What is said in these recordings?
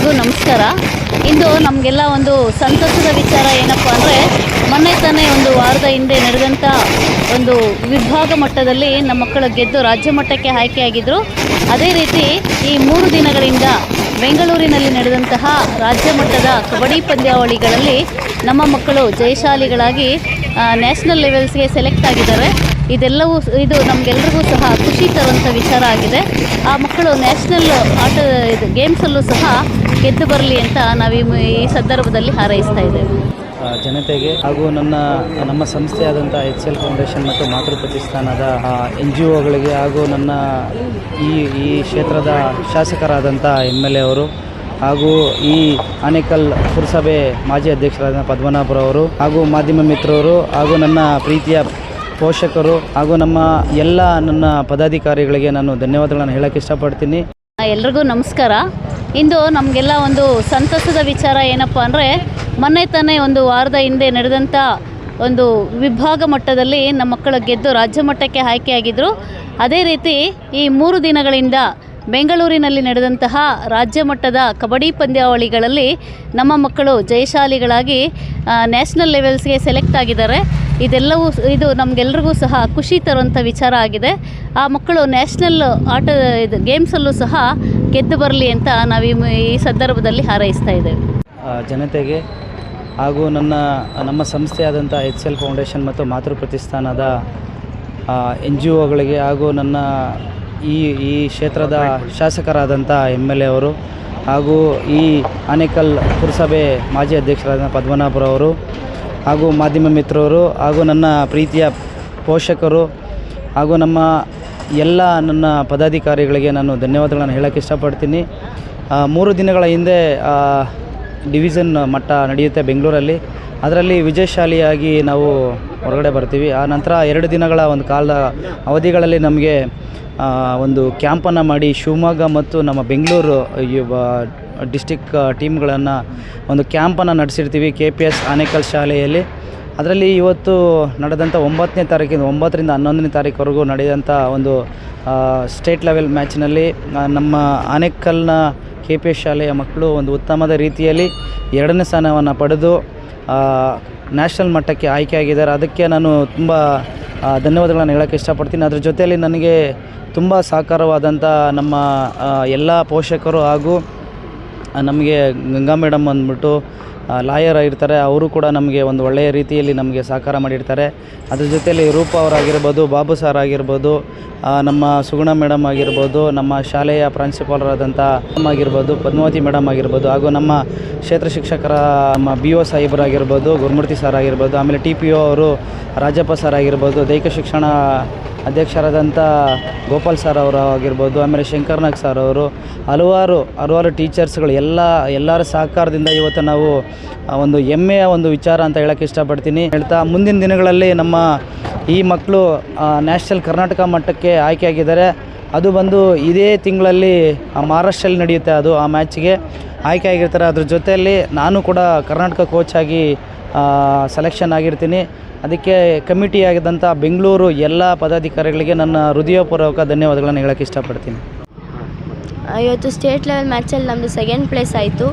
ಎಲ್ರಿಗೂ ನಮಸ್ಕಾರ. ಇಂದು ನಮಗೆಲ್ಲ ಒಂದು ಸಂತಸದ ವಿಚಾರ ಏನಪ್ಪ ಅಂದರೆ, ಮೊನ್ನೆ ತಾನೇ ಒಂದು ವಾರದ ಹಿಂದೆ ನಡೆದಂಥ ಒಂದು ವಿಭಾಗ ಮಟ್ಟದಲ್ಲಿ ನಮ್ಮ ಮಕ್ಕಳು ಗೆದ್ದು ರಾಜ್ಯ ಮಟ್ಟಕ್ಕೆ ಆಯ್ಕೆಯಾಗಿದ್ದರು ಅದೇ ರೀತಿ ಈ ಮೂರು ದಿನಗಳಿಂದ ಬೆಂಗಳೂರಿನಲ್ಲಿ ನಡೆದಂತಹ ರಾಜ್ಯ ಮಟ್ಟದ ಕಬಡ್ಡಿ ಪಂದ್ಯಾವಳಿಗಳಲ್ಲಿ ನಮ್ಮ ಮಕ್ಕಳು ಜಯಶಾಲಿಗಳಾಗಿ ನ್ಯಾಷನಲ್ ಲೆವೆಲ್ಸ್ಗೆ ಸೆಲೆಕ್ಟ್ ಆಗಿದ್ದಾರೆ. ಇದೆಲ್ಲವೂ ಇದು ನಮಗೆಲ್ರಿಗೂ ಸಹ ಖುಷಿ ತರುವಂಥ ವಿಚಾರ ಆಗಿದೆ. ಆ ಮಕ್ಕಳು ನ್ಯಾಷನಲ್ ಆಟ, ಇದು, ಗೇಮ್ಸಲ್ಲೂ ಸಹ ಗೆದ್ದು ಬರಲಿ ಅಂತ ನಾವು ಈ ಸಂದರ್ಭದಲ್ಲಿ ಹಾರೈಸ್ತಾ ಇದ್ದೇವೆ. ಜನತೆಗೆ ಹಾಗೂ ನನ್ನ, ನಮ್ಮ ಸಂಸ್ಥೆಯಾದಂಥ ಎಚ್ ಎಲ್ ಫೌಂಡೇಶನ್ ಮತ್ತು ಮಾತೃ ಪ್ರತಿಷ್ಠಾನದ ಎನ್ ಜಿ ಒಗಳಿಗೆ ಹಾಗೂ ನನ್ನ ಈ ಈ ಕ್ಷೇತ್ರದ ಶಾಸಕರಾದಂಥ ಎಂ ಎಲ್ ಎ ಅವರು ಹಾಗೂ ಈ ಆನೇಕಲ್ ಪುರಸಭೆ ಮಾಜಿ ಅಧ್ಯಕ್ಷರಾದ ಪದ್ಮನಾಭರವರು ಹಾಗೂ ಮಾಧ್ಯಮ ಮಿತ್ರರು ಹಾಗೂ ನನ್ನ ಪ್ರೀತಿಯ ಪೋಷಕರು ಹಾಗೂ ನಮ್ಮ ಎಲ್ಲ ನನ್ನ ಪದಾಧಿಕಾರಿಗಳಿಗೆ ನಾನು ಧನ್ಯವಾದಗಳನ್ನು ಹೇಳಕ್ಕೆ ಇಷ್ಟಪಡ್ತೀನಿ. ಎಲ್ರಿಗೂ ನಮಸ್ಕಾರ. ಇಂದು ನಮಗೆಲ್ಲ ಒಂದು ಸಂತಸದ ವಿಚಾರ ಏನಪ್ಪ ಅಂದರೆ, ಮೊನ್ನೆ ತಾನೇ ಒಂದು ವಾರದ ಹಿಂದೆ ನಡೆದಂಥ ಒಂದು ವಿಭಾಗ ಮಟ್ಟದಲ್ಲಿ ನಮ್ಮ ಮಕ್ಕಳು ಗೆದ್ದು ರಾಜ್ಯ ಮಟ್ಟಕ್ಕೆ ಆಯ್ಕೆಯಾಗಿದ್ದರು ಅದೇ ರೀತಿ ಈ ಮೂರು ದಿನಗಳಿಂದ ಬೆಂಗಳೂರಿನಲ್ಲಿ ನಡೆದಂತಹ ರಾಜ್ಯ ಮಟ್ಟದ ಕಬಡ್ಡಿ ಪಂದ್ಯಾವಳಿಗಳಲ್ಲಿ ನಮ್ಮ ಮಕ್ಕಳು ಜಯಶಾಲಿಗಳಾಗಿ ನ್ಯಾಷನಲ್ ಲೆವೆಲ್ಸ್ಗೆ ಸೆಲೆಕ್ಟ್ ಆಗಿದ್ದಾರೆ. ಇದೆಲ್ಲವೂ ಇದು ನಮಗೆಲ್ರಿಗೂ ಸಹ ಖುಷಿ ತರುವಂಥ ವಿಚಾರ ಆಗಿದೆ. ಆ ಮಕ್ಕಳು ನ್ಯಾಷನಲ್ ಆಟ ಇದು ಗೇಮ್ಸಲ್ಲೂ ಸಹ ಗೆದ್ದು ಬರಲಿ ಅಂತ ನಾವು ಈ ಸಂದರ್ಭದಲ್ಲಿ ಹಾರೈಸ್ತಾ ಇದ್ದೇವೆ. ಜನತೆಗೆ ಹಾಗೂ ನನ್ನ, ನಮ್ಮ ಸಂಸ್ಥೆಯಾದಂಥ ಎಚ್ ಎಲ್ ಫೌಂಡೇಶನ್ ಮತ್ತು ಮಾತೃ ಪ್ರತಿಷ್ಠಾನದ ಎನ್ ಜಿ ಒಗಳಿಗೆ ಹಾಗೂ ನನ್ನ ಈ ಈ ಕ್ಷೇತ್ರದ ಶಾಸಕರಾದಂಥ ಎಂ ಎಲ್ ಎ ಅವರು ಹಾಗೂ ಈ ಆನೇಕಲ್ ಪುರಸಭೆ ಮಾಜಿ ಅಧ್ಯಕ್ಷರಾದ ಪದ್ಮನಾಭರವರು ಹಾಗೂ ಮಾಧ್ಯಮ ಮಿತ್ರರು ಹಾಗೂ ನನ್ನ ಪ್ರೀತಿಯ ಪೋಷಕರು ಹಾಗೂ ನಮ್ಮ ಎಲ್ಲ ನನ್ನ ಪದಾಧಿಕಾರಿಗಳಿಗೆ ನಾನು ಧನ್ಯವಾದಗಳನ್ನು ಹೇಳಕ್ಕೆ ಇಷ್ಟಪಡ್ತೀನಿ. ಮೂರು ದಿನಗಳ ಹಿಂದೆ ಡಿವಿಷನ್ ಮಟ್ಟ ನಡೆಯುತ್ತೆ ಬೆಂಗಳೂರಲ್ಲಿ. ಅದರಲ್ಲಿ ವಿಜಯಶಾಲಿಯಾಗಿ ನಾವು ಹೊರಗಡೆ ಬರ್ತೀವಿ. ಆ ನಂತರ ಎರಡು ದಿನಗಳ ಒಂದು ಕಾಲದ ಅವಧಿಗಳಲ್ಲಿ ನಮಗೆ ಒಂದು ಕ್ಯಾಂಪನ್ನು ಮಾಡಿ ಶಿವಮೊಗ್ಗ ಮತ್ತು ನಮ್ಮ ಬೆಂಗಳೂರು ಡಿಸ್ಟಿಕ್ ಟೀಮ್ಗಳನ್ನು ಒಂದು ಕ್ಯಾಂಪನ್ನು ನಡೆಸಿರ್ತೀವಿ ಕೆ ಪಿ ಎಸ್ ಆನೇಕಲ್ ಶಾಲೆಯಲ್ಲಿ. ಅದರಲ್ಲಿ ಇವತ್ತು ನಡೆದಂಥ ಒಂಬತ್ತನೇ ತಾರೀಕಿಂದ ಒಂಬತ್ತರಿಂದ ಹನ್ನೊಂದನೇ ತಾರೀಕುವರೆಗೂ ನಡೆದಂಥ ಒಂದು ಸ್ಟೇಟ್ ಲೆವೆಲ್ ಮ್ಯಾಚ್ನಲ್ಲಿ ನಮ್ಮ ಆನೇಕಲ್ನ ಕೆ ಪಿ ಎಸ್ ಶಾಲೆಯ ಮಕ್ಕಳು ಒಂದು ಉತ್ತಮದ ರೀತಿಯಲ್ಲಿ ಎರಡನೇ ಸ್ಥಾನವನ್ನು ಪಡೆದು ನ್ಯಾಷನಲ್ ಮಟ್ಟಕ್ಕೆ ಆಯ್ಕೆಯಾಗಿದ್ದಾರೆ ಅದಕ್ಕೆ ನಾನು ತುಂಬ ಧನ್ಯವಾದಗಳನ್ನು ಹೇಳೋಕ್ಕೆ ಇಷ್ಟಪಡ್ತೀನಿ. ಅದ್ರ ಜೊತೆಯಲ್ಲಿ ನನಗೆ ತುಂಬ ಸಹಕಾರವಾದಂಥ ನಮ್ಮ ಎಲ್ಲ ಪೋಷಕರು ಹಾಗೂ ನಮಗೆ ಗಂಗಾ ಮೇಡಮ್ ಅಂದ್ಬಿಟ್ಟು ಲಾಯರ್ ಆಗಿರ್ತಾರೆ, ಅವರು ಕೂಡ ನಮಗೆ ಒಂದು ಒಳ್ಳೆಯ ರೀತಿಯಲ್ಲಿ ನಮಗೆ ಸಹಕಾರ ಮಾಡಿರ್ತಾರೆ. ಅದ್ರ ಜೊತೆಯಲ್ಲಿ ರೂಪ ಅವರಾಗಿರ್ಬೋದು ಬಾಬು ಸರ್ ಆಗಿರ್ಬೋದು ನಮ್ಮ ಸುಗುಣ ಮೇಡಮ್ ಆಗಿರ್ಬೋದು, ನಮ್ಮ ಶಾಲೆಯ ಪ್ರಾಂಶುಪಾಲರಾದಂಥ ಆಗಿರ್ಬೋದು, ಪದ್ಮಾವತಿ ಮೇಡಮ್ ಆಗಿರ್ಬೋದು, ಹಾಗೂ ನಮ್ಮ ಕ್ಷೇತ್ರ ಶಿಕ್ಷಕರ, ನಮ್ಮ ಬಿ ಒ ಸಾಹೇಬರಾಗಿರ್ಬೋದು ಗುರುಮೂರ್ತಿ ಸರ್ ಆಗಿರ್ಬೋದು, ಆಮೇಲೆ ಟಿ ಪಿ ಒ ಅವರು ರಾಜಪ್ಪ ಸರ್ ಆಗಿರ್ಬೋದು, ದೈಹಿಕ ಶಿಕ್ಷಣ ಅಧ್ಯಕ್ಷರಾದಂಥ ಗೋಪಾಲ್ ಸರ್ ಅವರು ಆಗಿರ್ಬೋದು, ಆಮೇಲೆ ಶಂಕರ್ನಾಗ್ ಸರ್ ಅವರು, ಹಲವಾರು ಹಲವಾರು ಟೀಚರ್ಸ್ಗಳು ಎಲ್ಲ, ಎಲ್ಲರ ಸಹಕಾರದಿಂದ ಇವತ್ತು ನಾವು ಒಂದು ಹೆಮ್ಮೆಯ ಒಂದು ವಿಚಾರ ಅಂತ ಹೇಳೋಕ್ಕೆ ಇಷ್ಟಪಡ್ತೀನಿ. ಹೇಳ್ತಾ ಮುಂದಿನ ದಿನಗಳಲ್ಲಿ ನಮ್ಮ ಈ ಮಕ್ಕಳು ನ್ಯಾಷನಲ್ ಕರ್ನಾಟಕ ಮಟ್ಟಕ್ಕೆ ಆಯ್ಕೆಯಾಗಿದ್ದಾರೆ. ಅದು ಬಂದು ಇದೇ ತಿಂಗಳಲ್ಲಿ ಮಹಾರಾಷ್ಟ್ರಲ್ಲಿ ನಡೆಯುತ್ತೆ ಅದು, ಆ ಮ್ಯಾಚ್ಗೆ ಆಯ್ಕೆ ಆಗಿರ್ತಾರೆ ಅದ್ರ ಜೊತೆಯಲ್ಲಿ ನಾನು ಕೂಡ ಕರ್ನಾಟಕ ಕೋಚ್ ಆಗಿ ಸೆಲೆಕ್ಷನ್ ಆಗಿರ್ತೀನಿ. ಅದಕ್ಕೆ ಕಮಿಟಿ ಆಗಿದ್ದಂಥ ಬೆಂಗಳೂರು ಎಲ್ಲ ಪದಾಧಿಕಾರಿಗಳಿಗೆ ನನ್ನ ಹೃದಯಪೂರ್ವಕ ಧನ್ಯವಾದಗಳನ್ನು ಹೇಳೋಕ್ಕೆ ಇಷ್ಟಪಡ್ತೀನಿ. ಇವತ್ತು ಸ್ಟೇಟ್ ಲೆವೆಲ್ ಮ್ಯಾಚಲ್ಲಿ ನಮ್ಮದು ಸೆಕೆಂಡ್ ಪ್ಲೇಸ್ ಆಯಿತು.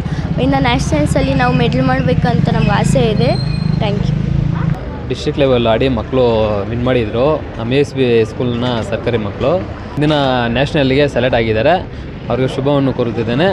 ಇನ್ನು ನ್ಯಾಷನಲ್ಸಲ್ಲಿ ನಾವು ಮೆಡಲ್ ಮಾಡಬೇಕಂತ ನಮ್ಗೆ ಆಸೆ ಇದೆ. ಥ್ಯಾಂಕ್ ಯು ಡಿಸ್ಟ್ರಿಕ್ಟ್ ಲೆವೆಲ್ ಆಡಿ ಮಕ್ಕಳು ವಿನ್ ಮಾಡಿದರು. ನಮ್ಮ ಎಸ್ ಬಿ ಸ್ಕೂಲ್ನ ಸರ್ಕಾರಿ ಮಕ್ಕಳು ಇಂದಿನ ನ್ಯಾಷನಲ್ಗೆ ಸೆಲೆಕ್ಟ್ ಆಗಿದ್ದಾರೆ. ಅವ್ರಿಗೆ ಶುಭವನ್ನು ಕೋರುತ್ತಿದ್ದೇನೆ.